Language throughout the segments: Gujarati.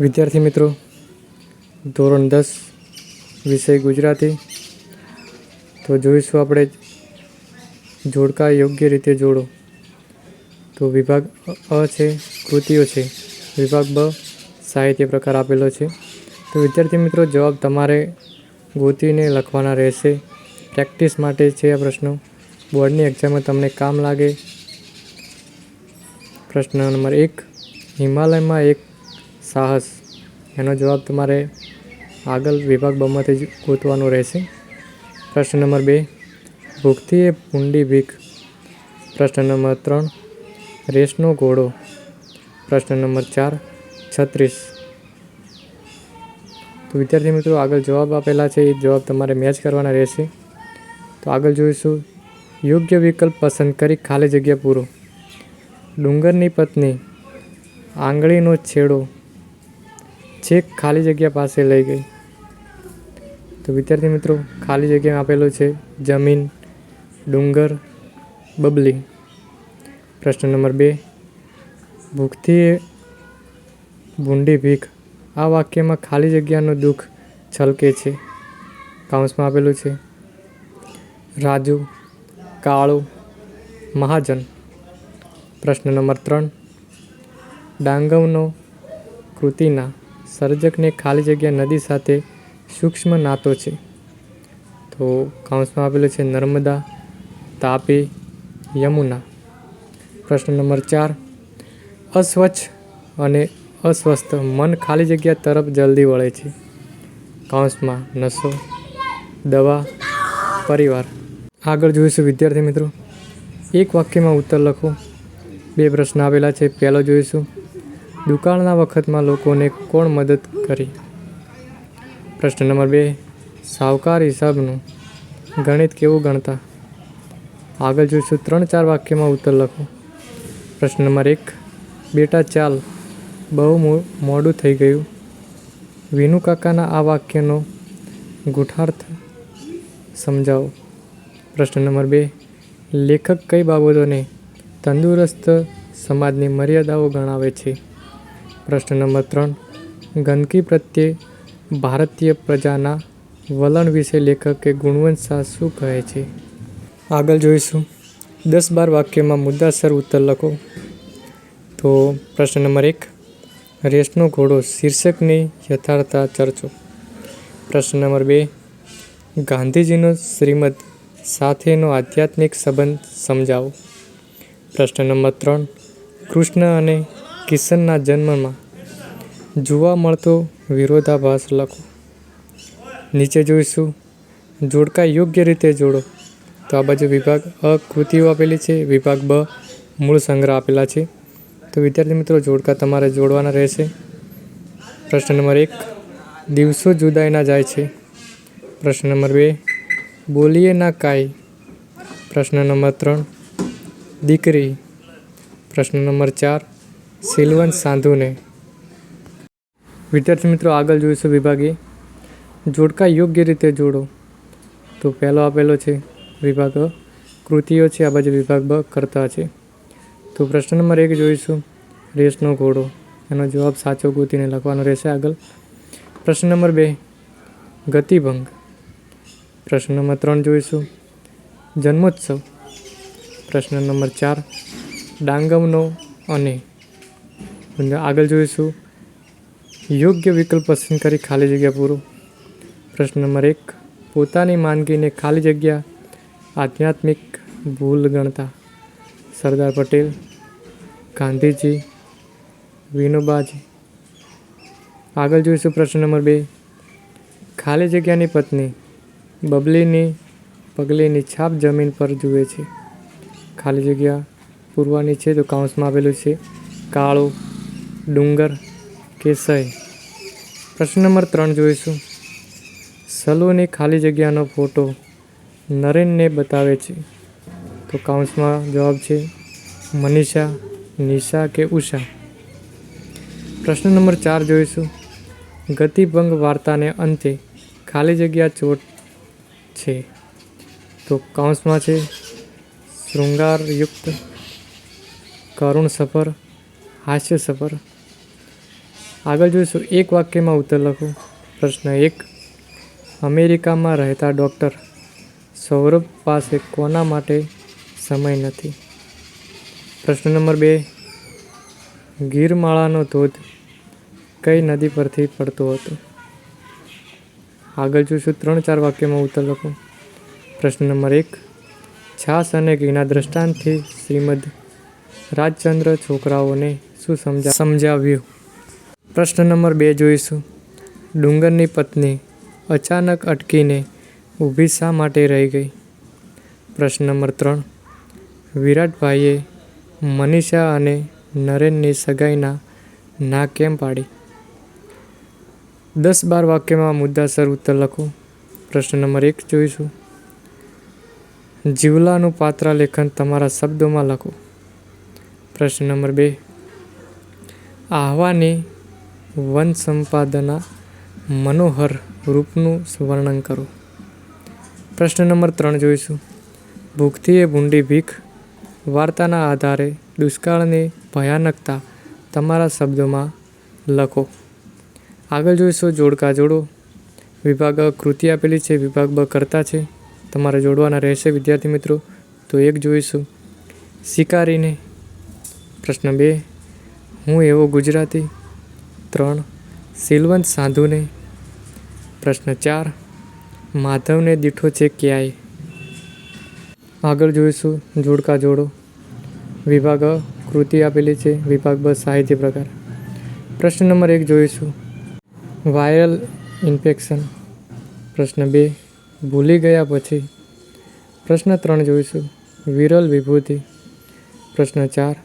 વિદ્યાર્થી મિત્રો, ધોરણ દસ, વિષય ગુજરાતી. તો જોઈશું આપણે જોડકા યોગ્ય રીતે જોડો. તો વિભાગ અ છે, કૃતિઓ છે. વિભાગ બ, સાહિત્ય પ્રકાર આપેલો છે. તો વિદ્યાર્થી મિત્રો, જવાબ તમારે ગોતીને લખવાના રહેશે. પ્રેક્ટિસ માટે છે આ પ્રશ્નો. બોર્ડની એક્ઝામમાં તમને કામ લાગે. પ્રશ્ન નંબર એક, હિમાલયમાં એક સાહસ. એનો જવાબ તમારે આગળ વિભાગ બમાંથી જ ગોતવાનો રહેશે. પ્રશ્ન નંબર બે. ભૂખથી એ ભૂંડી ભીખ. પ્રશ્ન નંબર ત્રણ. રેસનો ઘોડો. પ્રશ્ન નંબર ચાર. છત્રીસ. તો વિદ્યાર્થી મિત્રો, આગળ જવાબ આપેલા છે. એ જવાબ તમારે મેચ કરવાના રહેશે. તો આગળ જોઈશું. યોગ્ય વિકલ્પ પસંદ કરી ખાલી જગ્યા પૂરો. ડુંગરની પત્ની. આંગળીનો છેડો. છેક ખાલી જગ્યા પાસે લઈ ગઈ. તો વિદ્યાર્થી મિત્રો, ખાલી જગ્યા આપેલું છે જમીન, ડુંગર, બબલી. પ્રશ્ન નંબર બે. ભૂખથી ભૂંડી ભીખ. આ વાક્યમાં ખાલી જગ્યાનું દુઃખ છલકે છે. કાઉન્સમાં આપેલું છે, રાજુ, કાળુ, મહાજન. પ્રશ્ન નંબર ત્રણ. ડાંગવનો કૃતિના. સર્જકને ખાલી જગ્યા નદી સાથે સૂક્ષ્મ નાતો છે. તો કાઉન્સમાં આપેલું છે નર્મદા, તાપી, યમુના. પ્રશ્ન નંબર ચાર. અસ્વચ્છ અને અસ્વસ્થ મન ખાલી જગ્યા તરફ જલ્દી વળે છે. કાઉન્સમાં નશો દવા, પરિવાર. આગળ જોઈશું વિદ્યાર્થી મિત્રો. એક વાક્યમાં ઉત્તર લખો. બે પ્રશ્ન આપેલા છે, પહેલો જોઈશું. દુકાળના વખતમાં લોકોને કોણ મદદ કરી? પ્રશ્ન નંબર બે, સાવકાર હિસાબનું ગણિત કેવું ગણતા? આગળ જોઈશું ત્રણ ચાર વાક્યમાં ઉત્તર લખો. પ્રશ્ન નંબર એક, બેટા ચાલ, બહુ મોડું થઈ ગયું. વિનુ કાકાના આ વાક્યનો ગુઠાર્થ સમજાવો. પ્રશ્ન નંબર બે, લેખક કઈ બાબતોને તંદુરસ્ત સમાજની મર્યાદાઓ ગણાવે છે? પ્રશ્ન નંબર ત્રણ. ગંદકી પ્રત્યે ભારતીય પ્રજાના વલણ વિશે લેખકે ગુણવંત શાહ શું કહે છે? આગળ જોઈશું. દસ બાર વાક્યમાં મુદ્દાસર ઉત્તર લખો. તો પ્રશ્ન નંબર એક. રેસનો ઘોડો શીર્ષકની યથાર્થતા ચર્ચો. પ્રશ્ન નંબર બે. ગાંધીજીનો શ્રીમદ સાથેનો આધ્યાત્મિક સંબંધ સમજાવો. પ્રશ્ન નંબર ત્રણ. કૃષ્ણ અને કિશનના જન્મમાં જોવા મળતો વિરોધાભાસ લખો. નીચે જોઈશું. જોડકા યોગ્ય રીતે જોડો. તો આ બાજુ વિભાગ અ કૃતિઓ આપેલી છે. વિભાગ બ મૂળ સંગ્રહ આપેલા છે. તો વિદ્યાર્થી મિત્રો, જોડકા તમારે જોડવાના રહેશે. પ્રશ્ન નંબર એક, દિવસો જુદાઈના જાય છે. પ્રશ્ન નંબર બે, બોલીએ ના કાંઈ. પ્રશ્ન નંબર ત્રણ, દીકરી. પ્રશ્ન નંબર ચાર સિલવંત સાંધુને. વિદ્યાર્થી મિત્રો, આગળ જોઈશું વિભાગી. જોડકા યોગ્ય રીતે જોડો. તો પહેલો આપેલો છે વિભાગ કૃતિઓ છે, આ બાજુ વિભાગ કરતા છે. તો પ્રશ્ન નંબર એક જોઈશું. રેસનો ઘોડો. એનો જવાબ સાચો ગોતીને લખવાનો રહેશે આગળ. પ્રશ્ન નંબર બે. ગતિભંગ. પ્રશ્ન નંબર ત્રણ જોઈશું. જન્મોત્સવ. પ્રશ્ન નંબર ચાર. ડાંગમનો અને આગળ જોઈશું. યોગ્ય વિકલ્પ પસંદ કરી ખાલી જગ્યા પૂરો. પ્રશ્ન નંબર એક, પોતાની માંદગીને ખાલી જગ્યા, આધ્યાત્મિક ભૂલ ગણતા. સરદાર પટેલ, ગાંધીજી, વિનોબાજી. આગળ જોઈશું પ્રશ્ન નંબર બે, ખાલી જગ્યાની પત્ની બબલીની પગલીની છાપ જમીન પર જુએ છે. ખાલી જગ્યા પૂરવાની છે તો કાઉન્સમાં આવેલું છે. કાળો ડુંગર કે સય પ્રશ્ન નંબર ત્રણ જોઈશું. સલોની ખાલી જગ્યાનો ફોટો નરેનને બતાવે છે. તો કાઉન્સમાં જવાબ છે મનીષા, નિશા કે ઉષા? પ્રશ્ન નંબર ચાર જોઈશું. ગતિભંગ વાર્તાને અંતે ખાલી જગ્યા ચોટ છે. તો કાઉન્સમાં છે શૃંગારયુક્ત, કરુણ સફર, હાસ્ય સફર. આગળ જોઈશું. એક વાક્યમાં ઉત્તર લખો. પ્રશ્ન એક. અમેરિકામાં રહેતા ડૉક્ટર સૌરભ પાસે કોના માટે સમય નથી? પ્રશ્ન નંબર બે. ગીરમાળાનો ધોધ કઈ નદી પરથી પડતો હતો? આગળ જોઈશું. ત્રણ ચાર વાક્યમાં ઉત્તર લખો. પ્રશ્ન નંબર એક. છાસ અને ઘીના દ્રષ્ટાંતથી શ્રીમદ રાજચંદ્ર છોકરાઓને શું સમજા, સમજાવ્યું? પ્રશ્ન નંબર બે જોઈશું. ડુંગરની પત્ની અચાનક અટકીને ઊભી શા માટે રહી ગઈ? પ્રશ્ન નંબર ત્રણ. વિરાટભાઈએ મનીષા અને નરેનની સગાઈના ના કેમ પાડી? દસ બાર વાક્યમાં મુદ્દાસર ઉત્તર લખો. પ્રશ્ન નંબર એક જોઈશું. જીવલાનું પાત્ર લેખન તમારા શબ્દોમાં લખો. પ્રશ્ન નંબર બે. આહવાની વન સંપાદના મનોહર રૂપનું વર્ણન કરો. પ્રશ્ન નંબર ત્રણ જોઈશું. ભૂખથી એ ભૂંડી ભીખ વાર્તાના આધારે દુષ્કાળની ભયાનકતા તમારા શબ્દોમાં લખો. આગળ જોઈશું જોડકા જોડો. વિભાગ કૃતિ આપેલી છે, વિભાગ બ કરતા છે. તમારે જોડવાના રહેશે વિદ્યાર્થી મિત્રો. તો એક જોઈશું. શિકારીને પ્રશ્ન બે. હું એવો ગુજરાતી ત્રણ, સિલવંત સાધુને. પ્રશ્ન ચાર, માધવને દીઠો છે ક્યાંય? આગળ જોઈશું, જોડકા જોડો. વિભાગ કૃતિ આપેલી છે, વિભાગ બ, સાહિત્ય પ્રકાર. પ્રશ્ન નંબર એક જોઈશું. Viral infection. પ્રશ્ન બે, ભૂલી ગયા પછી. પ્રશ્ન ત્રણ જોઈશું, વિરલ વિભૂતિ. પ્રશ્ન ચાર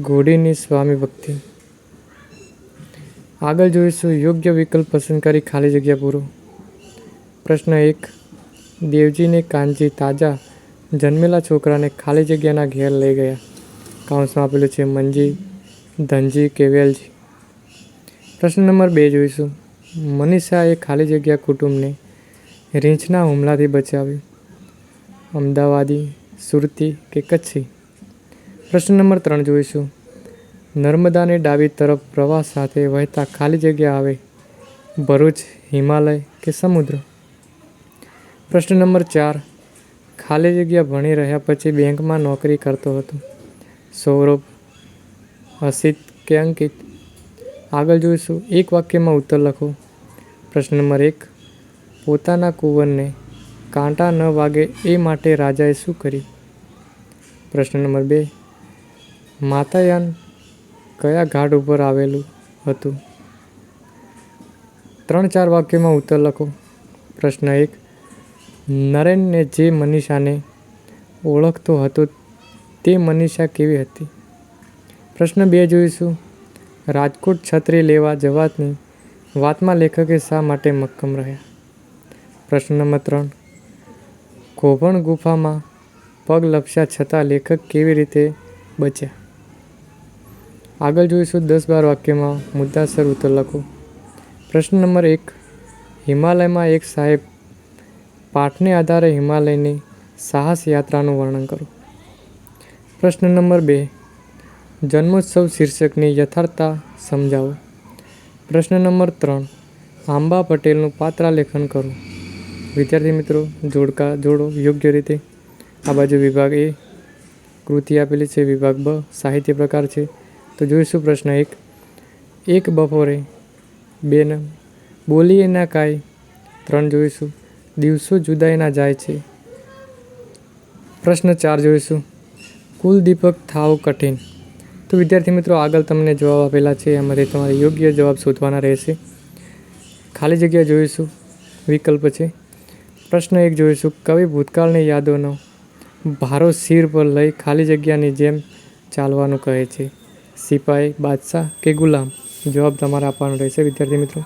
ઘોડીની સ્વામી ભક્તિ. આગળ જોઈશું યોગ્ય વિકલ્પ પસંદ કરી ખાલી જગ્યા પૂરો. પ્રશ્ન એક, દેવજીને કાનજી તાજા જન્મેલા છોકરાને ખાલી જગ્યાના ઘેર લઈ ગયા. કાઉન્સમાં આપેલું છે, મંજી, ધનજી કે વેલજી? પ્રશ્ન નંબર બે જોઈશું, મનીષાએ ખાલી જગ્યા કુટુંબને રીંછના હુમલાથી બચાવ્યું. અમદાવાદી, સુરતી કે કચ્છી? પ્રશ્ન નંબર ત્રણ જોઈશું નર્મદાની ડાબી તરફ પ્રવાહ સાથે વહેતા ખાલી જગ્યા આવે, ભરૂચ, હિમાલય કે સમુદ્ર? પ્રશ્ન નંબર ચાર. ખાલી જગ્યા ભણી રહ્યા પછી બેંકમાં નોકરી કરતો હતો. સૌરભ હસિત કે અંકિત? આગળ જોઈશું. એક વાક્યમાં ઉત્તર લખો. પ્રશ્ન નંબર એક. પોતાના કુંવરને કાંટા ન વાગે એ માટે રાજાએ શું કર્યું? પ્રશ્ન નંબર બે. માતાયાન કયા ઘાટ ઉપર આવેલું હતું? ત્રણ ચાર વાક્યમાં ઉત્તર લખો. પ્રશ્ન એક, નરેનને જે મનીષાને ઓળખતો હતો તે મનીષા કેવી હતી? પ્રશ્ન બે જોઈશું. રાજકોટ છત્રી લેવા જવાની વાતમાં લેખકે શા માટે મક્કમ રહ્યા? પ્રશ્ન નંબર ત્રણ, કોભણ ગુફામાં પગ લપસ્યા છતાં લેખક કેવી રીતે બચ્યા? આગળ જોઈશું દસ બાર વાક્યમાં મુદ્દાસર ઉત્તર લખો. પ્રશ્ન નંબર એક, હિમાલયમાં એક સાહેબ પાઠને આધારે હિમાલયની સાહસ યાત્રાનું વર્ણન કરો. પ્રશ્ન નંબર બે, જન્મોત્સવ શીર્ષકની યથાર્થતા સમજાવો. પ્રશ્ન નંબર ત્રણ, આંબા પટેલનું પાત્રાલેખન કરો. વિદ્યાર્થી મિત્રો, જોડકા, જોડો, યોગ્ય રીતે. આ બાજુ વિભાગ એ કૃતિ આપેલી છે. વિભાગ બ, સાહિત્ય પ્રકાર છે. તો જોઈશું પ્રશ્ન એક. એક બપોરે બે ન બોલીએ ના કાંઈ. ત્રણ જોઈશું. દિવસો જુદાઈના જાય છે. પ્રશ્ન ચાર જોઈશું. કુલ દીપક થાવ કઠિન. તો વિદ્યાર્થી મિત્રો, આગળ તમને જવાબ આપેલા છે. એમાંથી તમારે યોગ્ય જવાબ શોધવાના રહેશે. ખાલી જગ્યા જોઈશું. વિકલ્પ છે. પ્રશ્ન એક જોઈશું. કવિ ભૂતકાળની યાદોનો ભારો શિર પર લઈ ખાલી જગ્યાની જેમ ચાલવાનું કહે છે. સિપાઈ બાદશાહ કે ગુલામ? જવાબ તમારે આપવાનો રહેશે વિદ્યાર્થી મિત્રો.